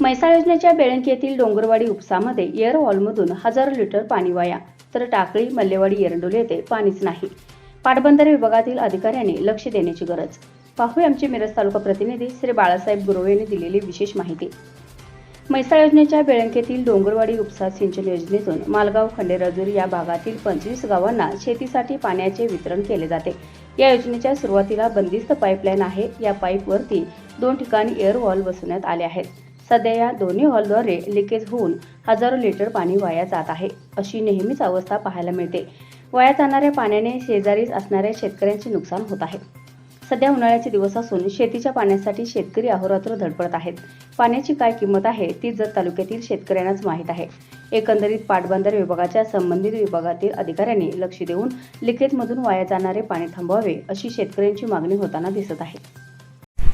म्हैसाळ योजनेच्या बेळंकी येथील डोंगरवाडी उपसामध्ये एअर हॉलमधून हजारो लिटर पाणी वाया तर टाकळी मल्लेवाडी एरंडोली येथे पाणीच नाही. पाटबंधारे विभागातील अधिकाऱ्यांनी लक्ष देण्याची गरज. पाहूया आमचे मिरज तालुका प्रतिनिधी श्री बाळासाहेब गुरवे यांनी दिलेली विशेष माहिती. म्हैसाळ योजनेच्या बेळंकेतील डोंगरवाडी उपसा सिंचन योजनेतून मालगाव खंडेराजूर या भागातील पंचवीस गावांना शेतीसाठी पाण्याचे वितरण केले जाते. या योजनेच्या सुरुवातीला बंदिस्त पाईपलाईन आहे. या पाईपवरती दोन ठिकाणी एअर वॉल बसवण्यात आले आहेत. सध्या या दोन्ही हॉलद्वारे लिकेज होऊन हजारो लिटर पाणी वाया जात आहे अशी नेहमीच अवस्था पाहायला मिळते. वाया जाणाऱ्या पाण्याने शेजारीच असणाऱ्या शेतकऱ्यांचे नुकसान होत आहे. सध्या उन्हाळ्याचे दिवस असून शेतीच्या पाण्यासाठी शेतकरी अहोरात्र धडपडत आहेत. पाण्याची काय किंमत आहे ती जत तालुक्यातील शेतकऱ्यांनाच माहीत आहे. एकंदरीत पाटबंदर विभागाच्या संबंधित विभागातील अधिकाऱ्यांनी लक्ष देऊन लिकेजमधून वाया जाणारे पाणी थांबवावे अशी शेतकऱ्यांची मागणी होताना दिसत आहे.